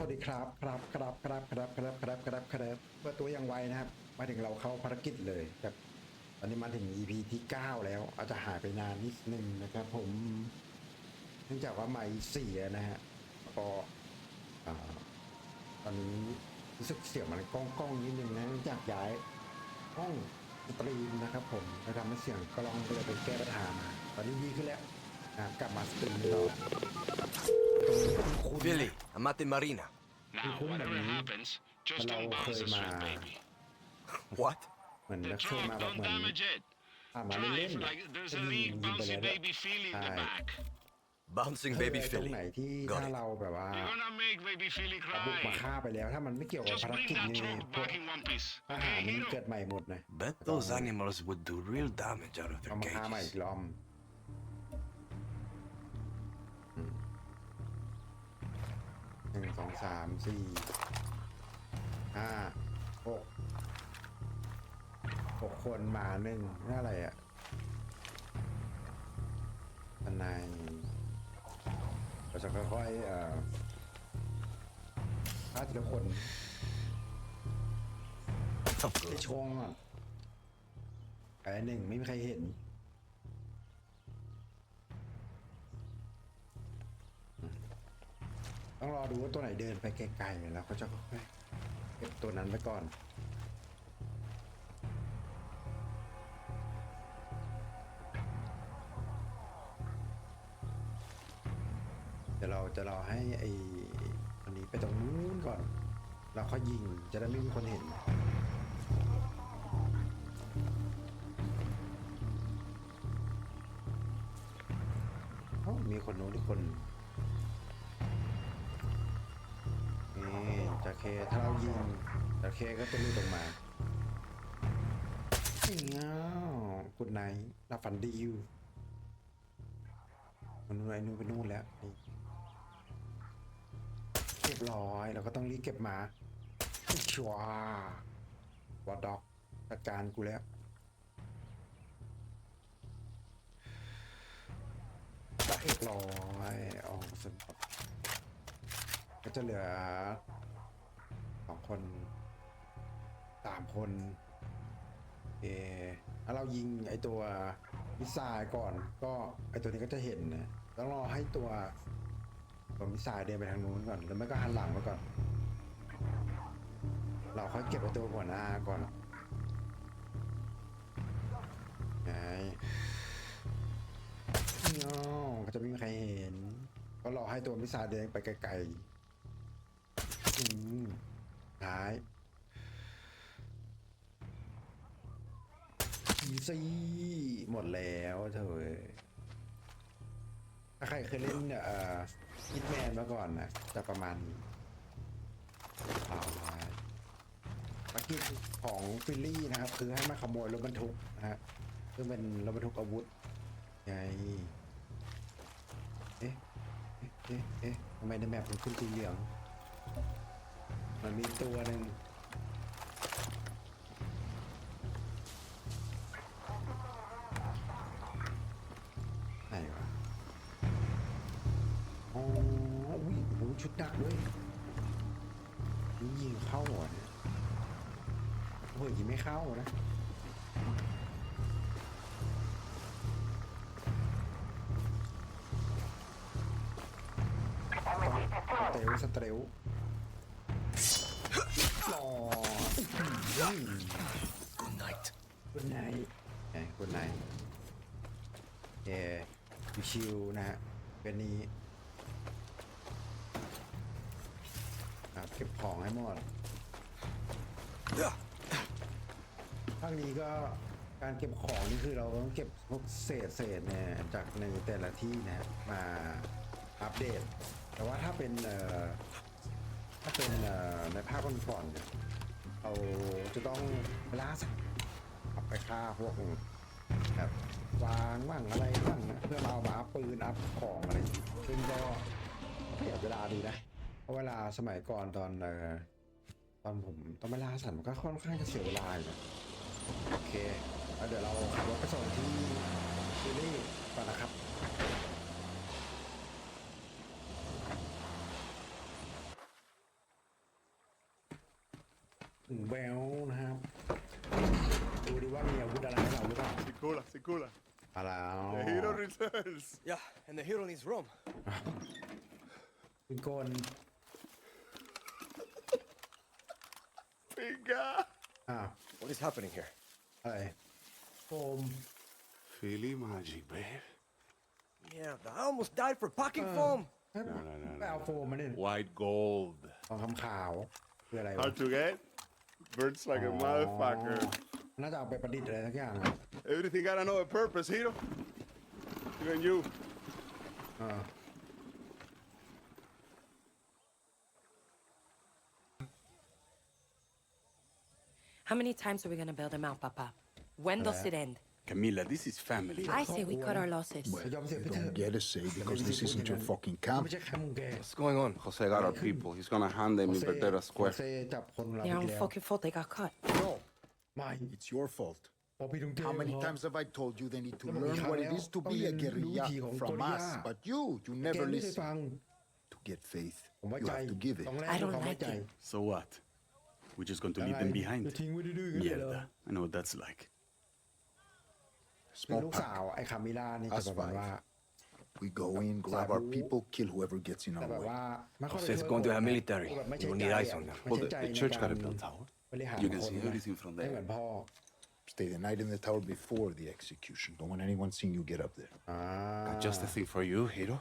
สวัสดีครับครับครับครับครับครับครับครับครับเปิดตัวอย่างไวนะครับ มาถึงเราเข้าภารกิจเลยครับตอนนี้มาถึง EP ที่ 9 แล้ว อาจจะหายไปนานนิดนึงนะครับ ผมเนื่องจากว่าไม่เสียนะฮะก็ตอนนี้รู้สึกเสียงมันก้องก้องนิดนึงนะเนื่องจากย้ายห้องสตรีมนะครับ ผมแล้วทำให้เสียงกล้องก็เลยไปแก้ปัญหามาตอนนี้ดีขึ้นแล้วนะกลับมาสตรีมต่อ ตรงนี้คุ้นๆนะ Billy, I'm at the marina. Now, Cool, whatever man. happens, just Hello, don't bounce the Khmer. suit, baby. What? เหมือน The นักโทษ truck, มาแบบ don't เหมือน damage it. อ่ามาเล่น Drive ๆ like there's จะ a ยิง lean ยิงไป bouncy แล้ว baby feely in the Aye. back. Bouncing คือ baby ไอ้ตรง Philly. ไหนที่ Got ถ้า it. เราแบบว่า You're gonna make baby feely บุกมา cry. ฆ่าไปแล้ว ถ้ามันไม่เกี่ยวกับ Just ภาร bring กิจ that นี่ truck พวก back in one piece. ทหาร Okay, มัน hero? เกิดใหม่หมดนะ Bet those animals would do real damage out of เอา their มาฆ่าใหม่อี cages. กรอบ หนึ่งสองสามสี่ห้าหกหกคนหมาหนึ่งนี่อะไรอะทนายเราจะค่อยๆเอ่อฆ่าทีละคน Of ไอ course. ชงอะไอ้หนึ่งไม่มีใครเห็น ต้องรอดูว่าตัวไหนเดินไปไกลๆแล้วก็จะค่อยๆเก็บตัวนั้นไปก่อนเดี๋ยวเราจะรอให้ไอ้คนนี้ไปตรงนู้นก่อน เราค่อยยิงจะได้ไม่มีคนเห็นเอ้ามีคนโน้นอีกคน เค ถ้าเรายิงจาเคก็จะลุดออกมาเงี้ยคุณนายรับฝันดีอยู่มันนู่นไอ้นู่นไปนู่นแล้วนี่เรียบร้อยเราก็ต้องรีบเก็บหมาชัววอดด็อกจัดการกูแล้วเรียบร้อยออกสนก็จะเหลือ สองคนสามคนเออถ้าเรายิงไอตัวมิสไซล์ก่อน ก็ไอตัวนี้ก็จะเห็นนะต้องรอให้ตัวตัวมิสไซล์เดินไปทางนู้นก่อนแล้วไม่ก็หันหลังมาก่อน เราค่อยเก็บไอตัวหัวหน้าก่อนไงเนาะก็จะไม่มีใครเห็น ก็รอให้ตัวมิสซาเดินไปไกลๆอืม ท้ายอีซี่หมดแล้วเธอถ้าใครเคยเล่นเอ่อฮิตแมนมาก่อนนะจะประมาณนี้เอาละภารกิจของฟิลลี่นะครับ คือให้มาขโมยรถบรรทุกนะฮะซึ่งเป็นรถบรรทุกอาวุธไงเอ๊ะ เอ๊ะ เอ๊ะเอ๊ะทำไมในแมปมันขึ้นสีเหลือง มันมีตัวหนึ่งไหนวะอ๋ออุ้ยโหชุดดักด้วยนี่ยิงเข้าเหรอเนี่ยโอ้ยยิงไม่เข้านะสเตลสเตล ชิวๆนะฮะเป็นนี้ครับเก็บของให้หมดภาคนี้ก็การเก็บของนี่คือเราต้องเก็บพวกเศษเศษเนี่ยจากในแต่ละที่นะฮะมาอัปเดต แต่ว่าถ้าเป็นถ้าเป็นในภาคก่อนๆเนี่ยเราจะต้องล่าสัตว์ไปฆ่าพวกแบบ วางบ้างอะไรบ้างนะเพื่อมาเอามาอัพปืนอัพของอะไรซึ่งก็เสียเวลาดีนะเพราะเวลาสมัยก่อนตอนเอ่อตอนผมตองไปล่าสัตว์มันก็ค่อนข้างจะเสียเวลาอยู่นะโอเคแล้วเดี๋ยวเราขับรถไปส่งที่ซีรีส์ก่อนนะครับถึงแววนะครับ ดูดิว่ามีอาวุธอะไรให้เราหรือเปล่า Sikula, Sikula. มาแล้ว The hero returns. Yeah, and the hero needs room. คุณโกน Finger. อ้าว What is happening here? อะไรโฟม Philly magic, babe. Mierda, I almost died for packing foam. เอ้ยไปเอาโฟมมาเนี่ย White gold. ทองคำขาวคืออะไรวะ Hard to get. Burns like a อ๋อ motherfucker. น่าจะเอาไปประดิษฐ์อะไรสักอย่าง Everything got another purpose, hero. Even you. อ่า How many times are we gonna build them out, Papa? When does it end? Camila, this is family. I say we cut our losses. จะยอมเสียไป You เถอะ don't get a say because this isn't your fucking ไม่ camp. ใช่แค่มึงแก What's going on? Jose got our people. He's gonna hand them in Verdera โค Square. เซจับคนเรา Their ไป own แล้ว fucking fault they got cut. No, ไม่ it's your fault. พอพี่ต้องเจอ How many พอ times have I told you they need to Tapi learn ikaw what na it yun. is to be a Pag guerrilla luti kong from Korea. us? But you, you แก never ไม่ได้ listen. ฟัง To get faith, ผมไว้ you ใจ have to give it. ต้องแลก I ด้วย don't ความไว้ like ใจ it. So what? We're just going to ยัง leave ไง them behind? จะทิ้งไว้ดื้อๆกันเลยเหรอ Mierda. I know what that's like. เป็น Small ลูกสาว pack. ไอ้คามิล่านี่จะ Us แบบว่า five. We go in, grab our people, kill whoever gets in แต่ our แบบ way. ว่าไม่ค่อย Jose is going to have military. แบบไม่ You ใช่ will ใจ need อะ eyes on them. ไม่ Well, ใช่ the- ใจ the ใน church การ got a bell tower. บริหาร You can คน see นะ everything from ไม่ there. เหมือนพ่อ Stay the night in the tower before the execution. Don't want anyone seeing you get up there. อ่า Got just the thing for you, hero.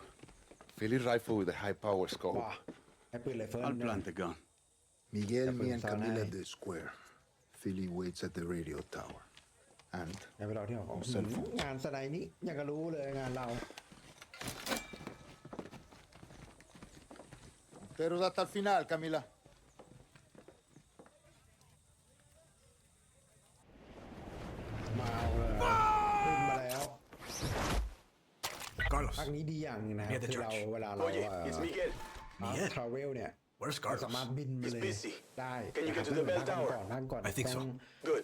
Philly rifle with a high power scope. ว้าไอ้ปืนไรเฟิล I'll เนี่ย plant the gun. Miguel, me, and Definitely Camila fine. at the square. Philly waits at the radio tower. And อย่าไปรอที่หอ ผมเซ็นโฟน งานสไนนี้ยังก็รู้เลยงานเรา Pero hasta el final, Camila. มาเอาเลยขึ้นมาแล้ว Carlos, ภาคนี้ดีอย่างหนึงนะค Near รับ the คือเรา church. เวลาเรา Oye, it's Miguel. ทราเวลเนี่ย where's เราสามารถ Carlos? บินไปเลย He's busy. ได้ Can you get to ไม่ the เหมือน bell ภาค tower? ก่อนภาคก่อน I think so. ต้อง Good.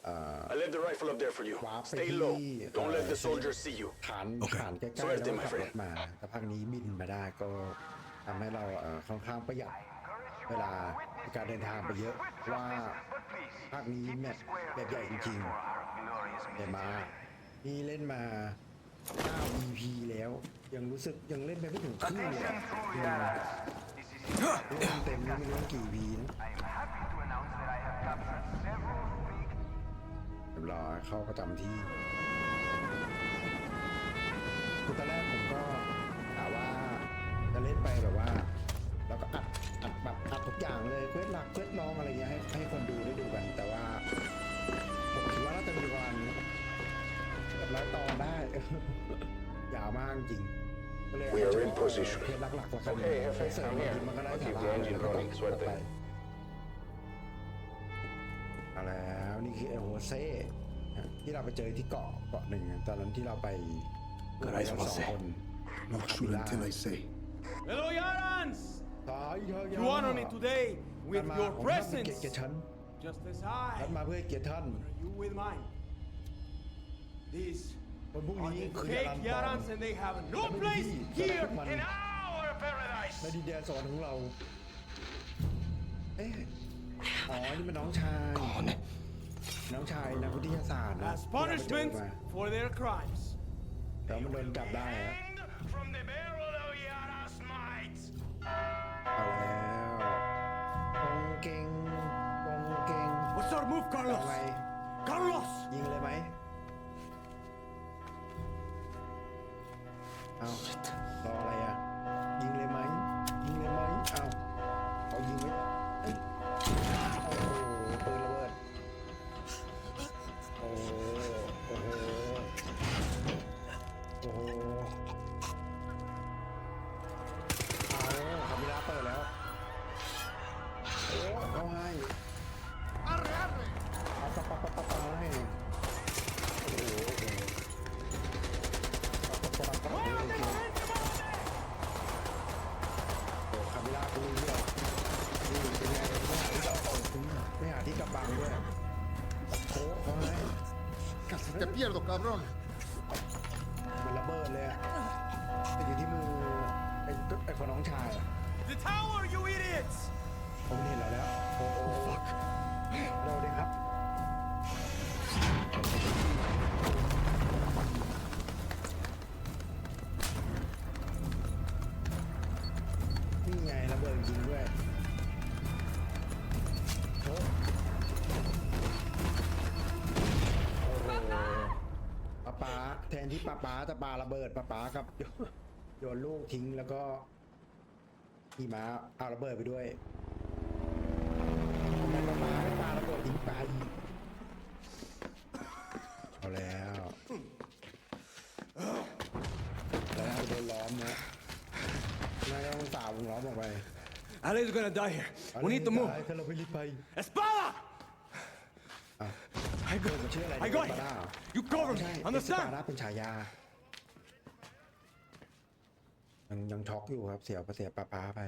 I left the rifle up there for you. Wow, Stay pretty, low. Don't let the uh, soldiers see you. ฐานโอเค ฐานใกล้ๆ Suerte, แล้วก็ my ขับร friend. ถมาแต่ภาคนี้บินมาได้ก็ทำให้เราเอ่อค่อนข้างประหยัดเวลาใน การเดินทางไปเยอะว่าภาคนี้แมปแบบใหญ่จริงๆใหญ่มานี่เล่นมา 9 EP แล้ว ยังรู้สึกยังเล่นไปไม่ถึงครึ่งเลยอะอืมเต็มนี่ไม่รู้กี่ EP นะเรียบร้อยเข้าประจำที่คือตอนแรกผมก็กะว่าจะเล่นไปแบบว่า ทุกอย่างเลยเควสหลักเควสรองอะไรเงี้ยให้ให้คนดูได้ดูกัน แต่ว่าผมคิดว่าน่าจะมีประมาณเกือบร้อยตอนได้ยาวมากจริงก็เลย We are in position. เควสหลักๆแล้วกัน Okay, Jefe, เสริม I'm บาง here. ทีมันก็ได้ I'll สา keep ระ the engine แล้วก็ running. ต่อ Suerte. ไปเอาแล้วนี่คือเอลโฮเซ่ที่เราไปเจอที่เกาะเกาะหนึ่งตอนนั้นที่เราไป Good eyes, สอง Jose. คน No shoot until I say. Hello, Yarans! ตายเถอะ You honor me today with ท่านมา your ผมทำเป็น presence, เกียรติแก่ฉัน just as ท่าน I มาเพื่อเกียรติท่าน honor you with mine. These วันพรุ่ง are นี้ the คือ fake การปลอม Yarans, and they have no Tapi place begini, here teman-teman. in our paradise. ในดินแดนสวรรค์ของเรา เอ๊ะอ๋อ นี่มันน้องชาย น้องชายนักวิทยาศาสตร์นะ As ที่เราไปเจอ punishment มา for their crimes. แต่มันโดนจับได้อะ Hanged from the barrel Carlos? ไง Carlos! ยิงเลยไหมเอารออะไรอะ ยิงเลยไหม cabrón. แทนที่ป้าป๊าจะปาระเบิดป้าป๊ากับโยนลูกทิ้งแล้วก็ขี่ม้าเอาระเบิดไปด้วยทำไมป้าป๊าไม่ปาระเบิดทิ้งไปเอาแล้วแล้วโดนล้อมนะนายต้องสาววงล้อมออกไป Ali's gonna die here. We need to move. ถ้าเราไปรีบไป Espada! อะ I เกิด got มันชื่ออะไร I got เอสปาด้า it. You cover ใช่ me. เอสปา Understand? ด้าเป็นฉายายังยังช็อกอยู่ครับ เสียเสียป้าป๊าไป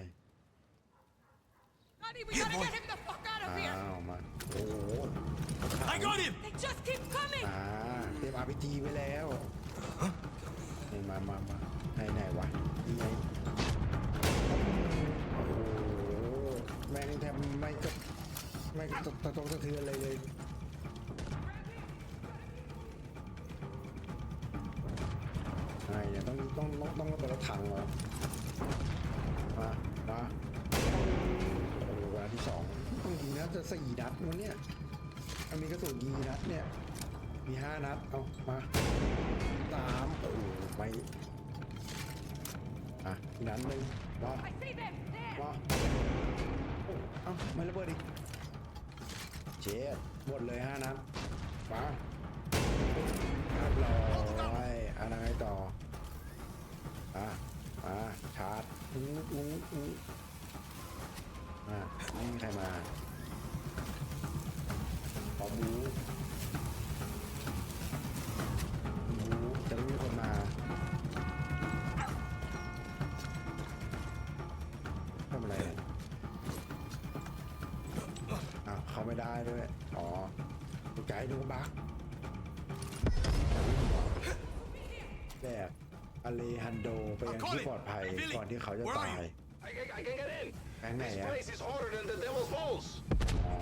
Honey, we gotta get him the fuck out of อ้าวมาโอ้โห I got him. They just keep coming! อ่าเตรียมอาร์พีจีไว้แล้วนี่มามามาไหนไหนวะนี่ไงโอ้โหแม่งแทบไม่ก็ไม่กระตกตะตกสะเทือนเลยเลย ไงเนี่ยต้องต้องต้องต้องเป็นรถถังเหรอมามาโอ้โหเวลาที่สองต้องยิงนะจะสี่นัดวันเนี้ยมันมีกระสุนยิงนัดเนี่ย มีห้านัด เอามาสามโอ้โหไปอะอีกนัดหนึ่งว้า I see them! There! ว้าโอ้เอ้าไม่ระเบิดอีกเจ็ดหมดเลยห้านัดมาเรียบร้อยอะไรต่อ อะมาชาร์จอู้อู้อู้อะไม่มีใครมาขอบูบูจะไม่มีคนมาทำอะไรเนี่ยอ้าวเขาไม่ได้ด้วย อ๋อตกใจดูบัก อเลฮันโดไปยังที่ปลอดภัยก่อนที่เขาจะตาย I, can- I can get in. Bang This there, yeah. place is hotter than the devil's balls.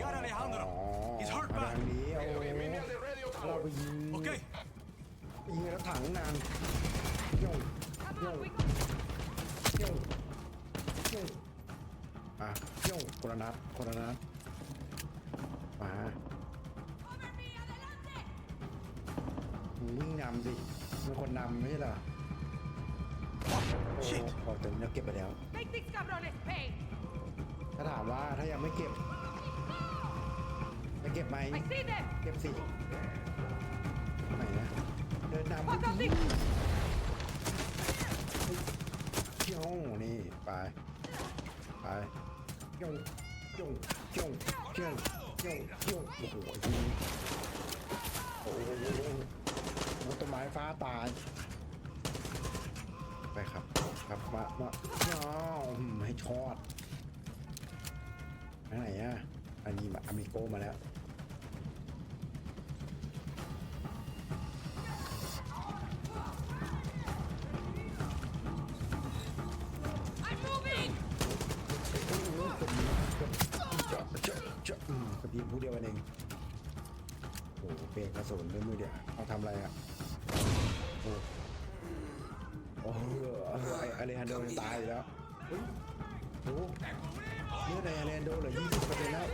Got Alejandro. อ๋อ He's hurt มา bad. ทางนี้โอ้ Okay, meet me at the radio เรา tower. ไปยิง Okay. ยิงรถถังนานโยง Come โย on, ง we got โยงโยงอะโยงคนละนัดคนละนัดมา Cover me! Adelante! วิ่งนำสิเป็นคนนำไม่ใช่เหรอโอ้ พอเต็มแล้วเก็บไปแล้ว Make these cabrones pay! ถ้าถามว่าถ้ายังไม่เก็บ จะเก็บไหม I see them! เก็บสิไหนนะเดินนำ Fuck off ไป these! เที่ยวนี่ไปไปโยงโยงโยงโยงโยงโยงโอ้โหยิงโอ้โหโอ้ต้นไม้ฟ้าตาย ไปครับครับมามาอ้าวหืมให้ชอดอันไหนอะอันนี้มาอเมโกมาแล้ว I'm moving! เจาะเจาะเจาะอืมกระพีผู้เดียวเองโอ้โหเปลี่ยนกระสุนด้วยมือเดียวเอาทำอะไรอะ เลฮันโดยังตายอยู่แล้วเฮ้ยโอ้โหเลือดในอเลฮันโดเหลือยี่สิบเปอร์เซ็นต์แล้ว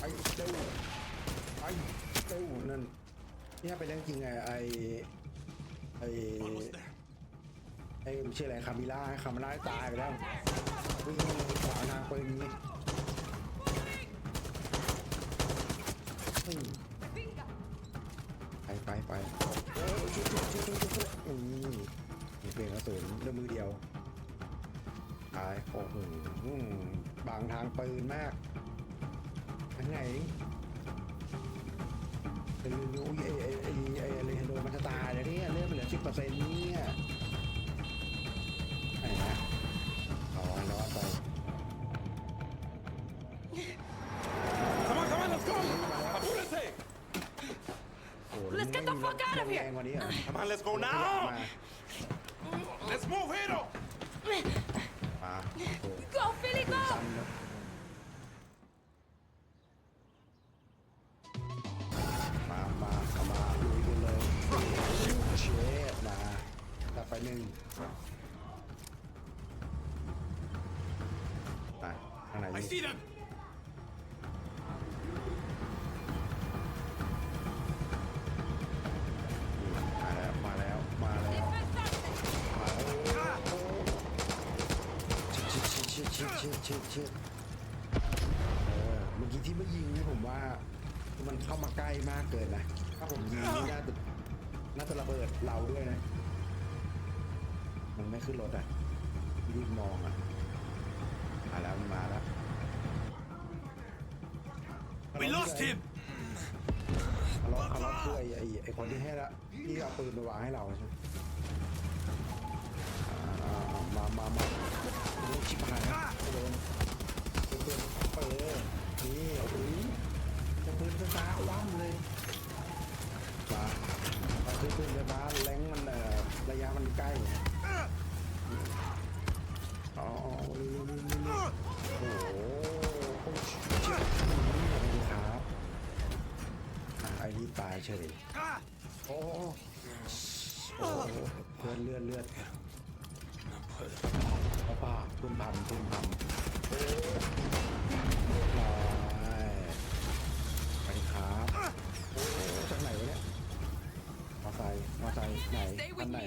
ไอ้เจ้าไอ้เจ้านั่นนี่ถ้าเป็นเรื่องจริงไงไอ้ไอ Almost there. ไอ้ชื่ออะไรคามิล่าคามิล่าตายไปแล้ววิ่งขวางทางปืนนี้ไปไปไปเออชุดชุดชุดชุดชุดอืม เปลี่ยนกระสุนด้วยมือเดียวตายโอ้โหบางทางปืนมากยังไงไอ้ไอ้ไอ้ไอ้ไอ้เรนโดมันจะตายแล้วเนี่ยเลือดมันเหลือสิบเปอร์เซ็นต์เนี่ยไอ้นะรอรอไป Come ชฟมาตัดไปหนึ่งางไหน I นี่ see them. มาแล้ว มาแล้ว มาแล้ว มาแล้วโอ้โหชิดชิดชิดชิดชิดชิดชิดเออเมื่อกี้ที่ไม่ยิงนี่ผมว่า มันเข้ามาใกล้มากเกินนะ ถ้าผมยิงนี่น่าจะน่าจะระเบิดเราด้วยนะมัน ไม่ขึ้นรถอะรีบมองอะมาแล้วมันมาแล้ว We lost him. ทะเลาะทะเลาะคือไอ้ไอ้ไอ้คนที่ให้ละที่เอาปืนไปวางให้เราใช่ไหมอ่าอ่าอ่ามามามาโอ้ยชิบหายแล้วโดนปืนปืนเออนี่โอ้โหจะปืนไฟฟ้าว่ำเลยมามาคือปืนไฟฟ้าแรงมันเอ่อระยะมันใกล้ อ๋ออ๋อนี่นี่นี่นี่โอ้โหโอ้ชิบนี่ขอบคุณครับอะไอ้นี่ตายเฉยโอ้โหโอ้เลือดเลือดเลือดป้าป้าพุ่มพำพุ่มพำโอ้เรียบร้อยไปครับโอ้โหจากไหนวะเนี่ยมอไซค์มอไซค์ไหน Stay อันไหน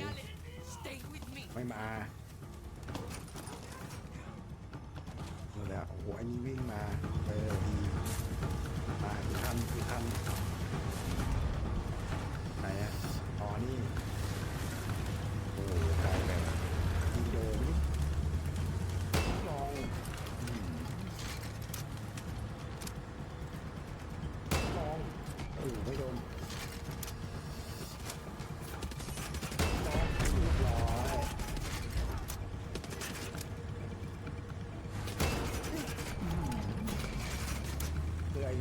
ไม่มานี่แหละโอ้โหอันนี้วิ่งมาเออดีมาอีกคันอีกคัน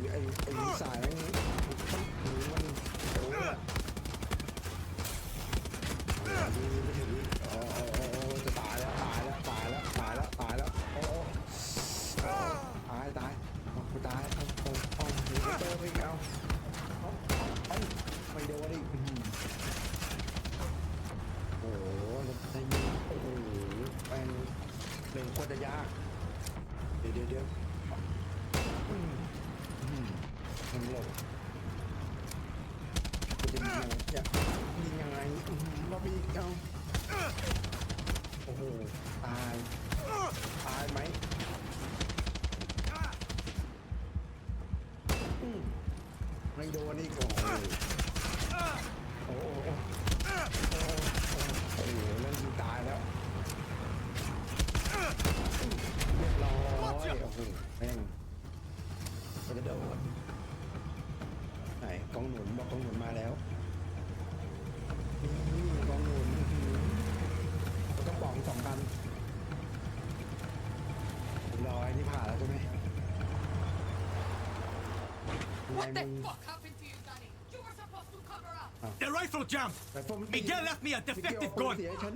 ไอ้ไอ้สายมันมันหูมันโอ้ยดูไม่ถึงอ๋ออ๋ออ๋ออ๋อจะตายแล้วตายแล้วตายแล้วตายแล้วตายแล้วโอ้โอ้ตายตายเอากูตายเอาเอาเอาหนีไปเจอไปเอาเอาเอาเอาไม่โดนอีกอื้อหือโอ้โหแล้วไอ้นี่โอ้โหแม่งเล่นโคตรจะยากเดี๋ยวเดี๋ยวเดี๋ยว มันหลบมันจะยิงยังไงเนี่ยยิงยัง ไงอื้อหือรอบอีกเอาโอ้โหตายตายไหมอืมไม่โดนอีกโอ้โหโอ้โหโอ้โหโอ้โหเล่นยิงตายแล้วเรียบร้อยโอ้โหแม่งมันจะโดนไหนกองหนุนบอกกองหนุนมาแล้วนี่กองหนุนอื้อหือเราต้องบอกสองกันรอยนี่ผ่านแล้วใช่ไหมยังไง What the มึง fuck happened to you, Danny? You were supposed to cover up. The rifle jammed. ไปพวกมึง Miguel left me a มิเกล defective เอาปืน gun. เสียให้ฉัน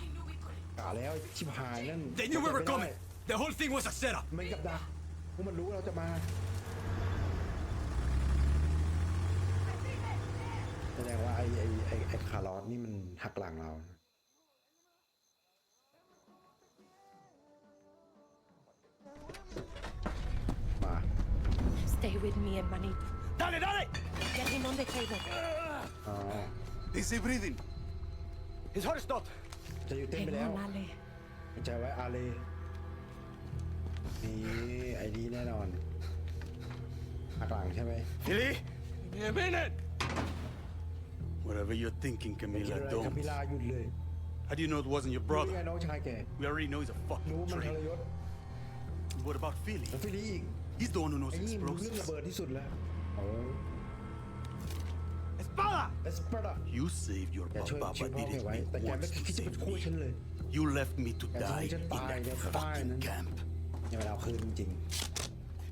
I knew we couldn't. กล่าวแล้วชิบหายนั่น They knew we were ไม่ได้ coming. The whole thing was a setup. เหมือนกับดักพวกมันรู้ว่าเราจะมาแสดงว่าไอ้ไอ้ไอ้ไอ้คาร์ลอสนี่มันหักหลังเรามา with me, hermanito. Dale, dale. Get him on the table. อ๋อ Is he breathing? His heart stopped. จะอยู่เต้น Hang ไปแล้ว on, Ale. ใจไว้อาเลนี่ไอ้นี่แน่นอนหักหลังใช่ไหม Billy, give me a minute. Whatever you're thinking, คิด Camila, อะไรกับพิ don't. ลาหยุดเลย How do you know it wasn't your รู้ได้ไง brother? น้องชายแก We already know he's a รู้ fucking มันทร traitor. ยศ What about Philly? แล้วฟิลี่อีก He's the one who knows ไอ้นี่มันรู้เรื่องระ explosives. เบิดที่สุดแล้วโอ้ Espada. เอสเปรด You saved your แกช่วย papa, ช่วย but พ่อแก didn't ไว้ make แต่แกไม่ once to คิดจะไป save ช่วยฉัน me. เลย You left me to Kaya die sabi in dyan, tayo, that tayo, fucking tayo. camp. อย่าไปเอาคืนจริง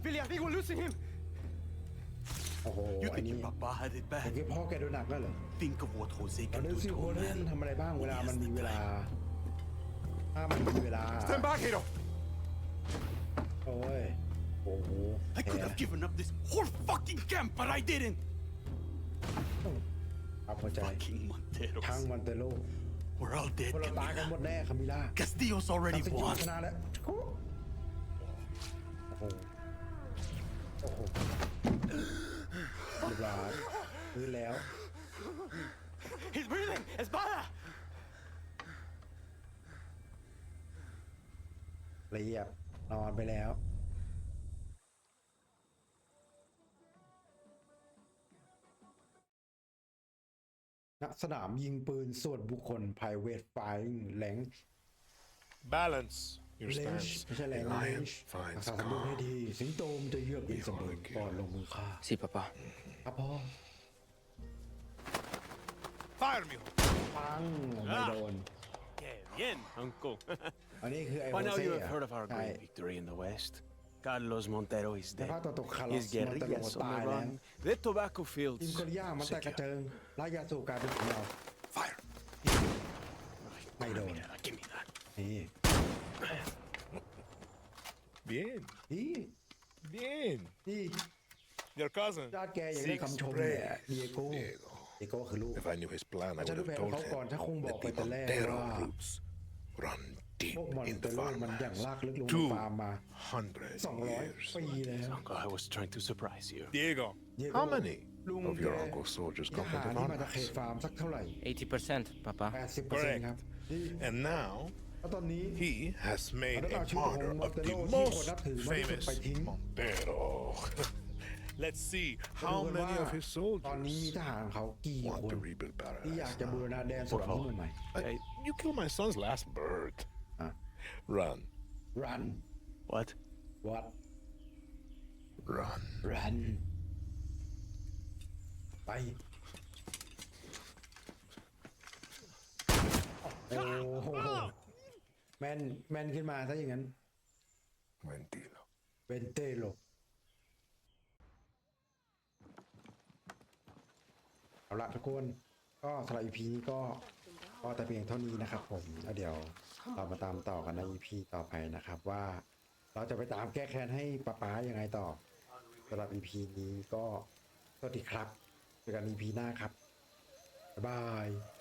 Billy, I think we're losing him. ๆโอ้โห You ไอ้ think นี่ your papa had it ไอ้ bad? ที่พ่อแกโดนหนักแล้วเหรอ Think of what Jose เรา can ดู do สิ to โค a เล่น man. ทำอะไรบ้างเวลา Yes, มันมี the เวลา time. ถ้ามันมีเวลา Stand back, Hiro. โอ้ยโอ้โห I could แก have given up this whole fucking camp, but I didn't. ครับหัวใจ Fucking ทั้ง Monteros. วันเตโล We're all dead, พวกเราตายกันหมด Camila. แน่คามิล่า Castillo's ตั already ดสินใจ won. ชนะแล้ว โอ้โห โอ้โหเรียบร้อยพื้นแล้ว He's breathing! Espada! เรียบนอนไปแล้ว ณสนามยิงปืนส่วนบุคคล private firing range Balance your range stance. ไม่ใช่แรง lion range finds รักษาสมดุลให้ดี สิงโตมนจะเยือกเย็นเสมอก่อนลงมือฆ่า Sí, papá. ครับพ่อ Fire me. ปังไม่โดน Qué bien, uncle. อันนี้คือไอ้ I โฮ know เซ่ you อะ have heard of our ใช่ great victory in the West. Carlos Montero is แต่ dead. ภาคตะวันตกคาร์ลอ His สมอนเตโร guerrillas on ตาย the แล้ว run. The tobacco ทีม fields. โคริยามันแต่กระ secure. เจิงลายยาสูบกลายเป็นของเรา Fire. ไม่โดน Mira, give me that. นี่ Bien. นี่ Bien. นี่ Your cousin. ญาติแกอย่างนี้ Six คำชมเนี่ย praise. เดียโก้ Diego. เดียโก้คือลูก If I knew his plan, I Mas would ano have ba, told ikaw kon, siya kung him thatบอก the ไปแต่แรก Montero ว่า roots run deep พวกมอน in เต the โรมันอย่าง farmlands. ลากลึกลงใน Two ฟาร์มมา hundred 200 years. ปีแล้ว Uncle, I was trying to surprise you. Diego. เดียโก้ How many ลุง of แก your uncle's soldiers ท come หาร from the ที่มาจากเขต farmlands? ฟาร์มสักเท่าไหร่ 80%, papá. 80%ครับนี่ And now แล้วตอนนี้ he has made Ano a daw, siya martyr kung of the Montero, most hindi ko natin, mali famous sa fighting. Montero. Let's see ดู how กัน many ว่า of his ตอนนี้มี soldiers ทหารของเขากี่ค Want น to rebuild ที่อยาก paradise จะบูร now. ณาแดนสวรรค์ที่ใหม่ Uh, you killed my son's last bird. Ah. Run, ๆ run What? what Run. run ไป โอ้โหแมนแมนขึ้นมาซะอย่างนั้น Mentilo. เวนเตโลเอาละทุกคน ก็สำหรับ EP นี้ก็ ก็แต่เพียงเท่านี้นะครับผมแล้วเดี๋ยวเรามาตามต่อกันใน EP ต่อไปนะครับว่า เราจะไปตามแก้แค้นให้ป้าป๊ายังไงต่อสำหรับ EP นี้ก็สวัสดีครับเจอกัน EP หน้าครับบ๊ายบาย